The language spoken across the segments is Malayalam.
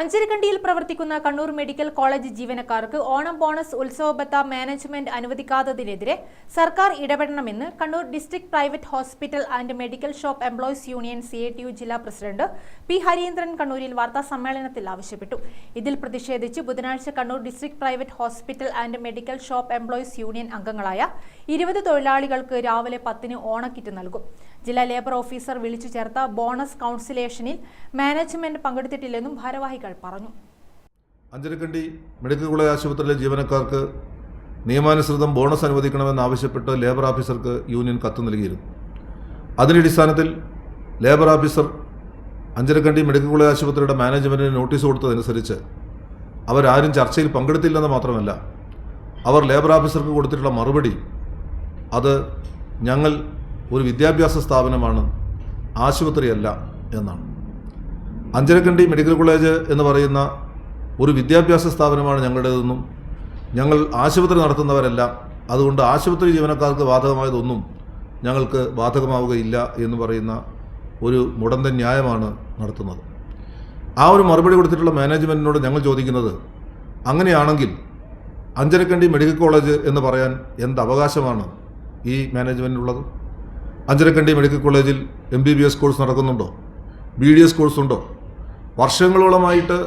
അഞ്ചരക്കണ്ടിയിൽ പ്രവർത്തിക്കുന്ന കണ്ണൂർ മെഡിക്കൽ കോളേജ് ജീവനക്കാർക്ക് ഓണം ബോണസ് ഉത്സവബത്ത മാനേജ്മെന്റ് അനുവദിക്കാത്തതിനെതിരെ സർക്കാർ ഇടപെടണമെന്ന് Kannur district private hospital and medical shop employees union C ജില്ലാ പ്രസിഡന്റ് പി ഹരീന്ദ്രൻ കണ്ണൂരിൽ വാർത്താ സമ്മേളനത്തിൽ ആവശ്യപ്പെട്ടു. ഇതിൽ പ്രതിഷേധിച്ച് ബുധനാഴ്ച Kannur district private hospital and medical shop employees union അംഗങ്ങളായ ഇരുപത് തൊഴിലാളികൾക്ക് രാവിലെ പത്തിന് ഓണക്കിറ്റ് നൽകും. ജില്ലാ ലേബർ ഓഫീസർ വിളിച്ചു ചേർത്ത ബോണസ് കൗൺസിലേഷനിൽ മാനേജ്മെന്റ് പങ്കെടുത്തിട്ടില്ലെന്നും ഭാരവാഹികൾ പറഞ്ഞു. അഞ്ചരക്കണ്ടി മെഡിക്കൽ കോളേജ് ആശുപത്രിയിലെ ജീവനക്കാർക്ക് നിയമാനുസൃതം ബോണസ് അനുവദിക്കണമെന്നാവശ്യപ്പെട്ട് ലേബർ ഓഫീസർക്ക് യൂണിയൻ കത്ത് നൽകിയിരുന്നു. അതിന്റെ അടിസ്ഥാനത്തിൽ labour officer Anjarakandy medical college ആശുപത്രിയുടെ മാനേജ്മെന്റിന് നോട്ടീസ് കൊടുത്തതനുസരിച്ച് അവരാരും ചർച്ചയിൽ പങ്കെടുത്തില്ലെന്ന് മാത്രമല്ല അവർ ലേബർ ഓഫീസർക്ക് കൊടുത്തിട്ടുള്ള മറുപടി അത് ഞങ്ങൾ ഒരു വിദ്യാഭ്യാസ സ്ഥാപനമാണ് ആശുപത്രിയല്ല എന്നാണ്. അഞ്ചരക്കണ്ടി മെഡിക്കൽ കോളേജ് എന്ന് പറയുന്ന ഒരു വിദ്യാഭ്യാസ സ്ഥാപനമാണ് ഞങ്ങളുടേതെന്നും ഞങ്ങൾ ആശുപത്രി നടത്തുന്നവരല്ല അതുകൊണ്ട് ആശുപത്രി ജീവനക്കാർക്ക് ബാധകമായതൊന്നും ഞങ്ങൾക്ക് ബാധകമാവുകയില്ല എന്ന് പറയുന്ന ഒരു മുടന്തൻ ന്യായമാണ് നടത്തുന്നത്. ആ ഒരു മറുപടി കൊടുത്തിട്ടുള്ള മാനേജ്മെന്റിനോട് ഞങ്ങൾ ചോദിക്കുന്നത് അങ്ങനെയാണെങ്കിൽ അഞ്ചരക്കണ്ടി മെഡിക്കൽ കോളേജ് എന്ന് പറയാൻ എന്ത് അവകാശമാണ് ഈ മാനേജ്മെന്റിനുള്ളത് അഞ്ചരക്കണ്ടി മെഡിക്കൽ കോളേജിൽ M B B S course നടക്കുന്നുണ്ടോ? ബി ഡി എസ് കോഴ്സ് ഉണ്ടോ? വർഷങ്ങളോളമായിട്ട്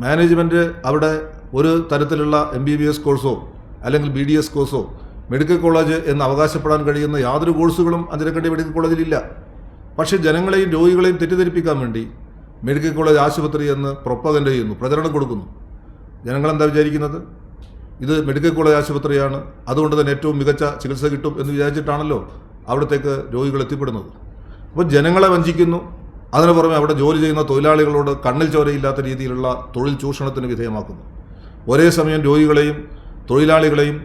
മാനേജ്മെന്റ് അവിടെ ഒരു തരത്തിലുള്ള എം ബി ബി എസ് കോഴ്സോ അല്ലെങ്കിൽ ബി ഡി എസ് കോഴ്സോ മെഡിക്കൽ കോളേജ് എന്ന് അവകാശപ്പെടാൻ കഴിയുന്ന യാതൊരു കോഴ്സുകളും അഞ്ചരക്കണ്ടി മെഡിക്കൽ കോളേജിലില്ല. പക്ഷേ ജനങ്ങളെയും രോഗികളെയും തെറ്റിദ്ധരിപ്പിക്കാൻ വേണ്ടി മെഡിക്കൽ കോളേജ് ആശുപത്രി എന്ന് പ്രൊപ്പഗൻഡ് ചെയ്യുന്നു പ്രചരണം കൊടുക്കുന്നു. ജനങ്ങളെന്താ വിചാരിക്കുന്നത്? ഇത് മെഡിക്കൽ കോളേജ് ആശുപത്രിയാണ് അതുകൊണ്ട് തന്നെ ഏറ്റവും മികച്ച ചികിത്സ കിട്ടും എന്ന് വിചാരിച്ചിട്ടാണല്ലോ അവിടത്തേക്ക് രോഗികൾ എത്തിപ്പെടുന്നത്. അപ്പോൾ ജനങ്ങളെ വഞ്ചിക്കുന്നു അതിനു പുറമെ അവിടെ ജോലി ചെയ്യുന്ന തൊഴിലാളികളോട് കണ്ണിൽ ചോരയില്ലാത്ത രീതിയിലുള്ള തൊഴിൽ ചൂഷണത്തിന് വിധേയമാക്കുന്നു. ഒരേ സമയം രോഗികളെയും തൊഴിലാളികളെയും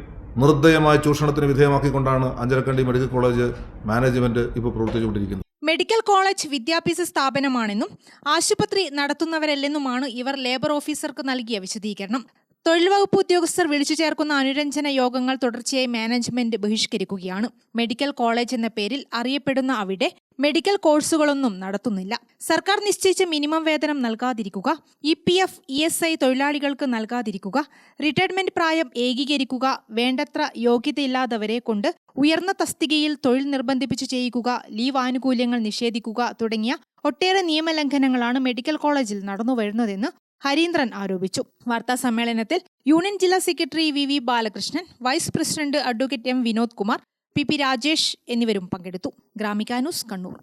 നിർദ്ദയമായ ചൂഷണത്തിന് വിധേയമാക്കിക്കൊണ്ടാണ് അഞ്ചരക്കണ്ടി മെഡിക്കൽ കോളേജ് മാനേജ്മെന്റ് ഇപ്പോൾ പ്രവർത്തിച്ചുകൊണ്ടിരിക്കുന്നത്. മെഡിക്കൽ കോളേജ് വിദ്യാഭ്യാസ സ്ഥാപനമാണെന്നും ആശുപത്രി നടത്തുന്നവരല്ലെന്നുമാണ് ഇവർ ലേബർ ഓഫീസർക്ക് നൽകിയ വിശദീകരണം. തൊഴിൽ വകുപ്പ് ഉദ്യോഗസ്ഥർ വിളിച്ചു ചേർക്കുന്ന അനുരഞ്ജന യോഗങ്ങൾ തുടർച്ചയായി മാനേജ്മെന്റ് ബഹിഷ്കരിക്കുകയാണ്. മെഡിക്കൽ കോളേജ് എന്ന പേരിൽ അറിയപ്പെടുന്ന അവിടെ മെഡിക്കൽ കോഴ്സുകളൊന്നും നടത്തുന്നില്ല. സർക്കാർ നിശ്ചയിച്ച മിനിമം വേതനം നൽകാതിരിക്കുക E P F E S I തൊഴിലാളികൾക്ക് നൽകാതിരിക്കുക റിട്ടയർമെന്റ് പ്രായം ഏകീകരിക്കുക വേണ്ടത്ര യോഗ്യതയില്ലാത്തവരെ കൊണ്ട് ഉയർന്ന തസ്തികയിൽ തൊഴിൽ നിർബന്ധിപ്പിച്ച് ചെയ്യുക ലീവ് ആനുകൂല്യങ്ങൾ നിഷേധിക്കുക തുടങ്ങിയ ഒട്ടേറെ നിയമലംഘനങ്ങളാണ് മെഡിക്കൽ കോളേജിൽ നടന്നുവരുന്നതെന്ന് ഹരീന്ദ്രൻ ആരോപിച്ചു. വാർത്താ സമ്മേളനത്തിൽ യൂണിയൻ ജില്ലാ secretary V V Balakrishnan vice president advocate M Vinod Kumar P P Rajesh എന്നിവരും പങ്കെടുത്തു. ഗ്രാമികാനൂസ് കണ്ണൂർ.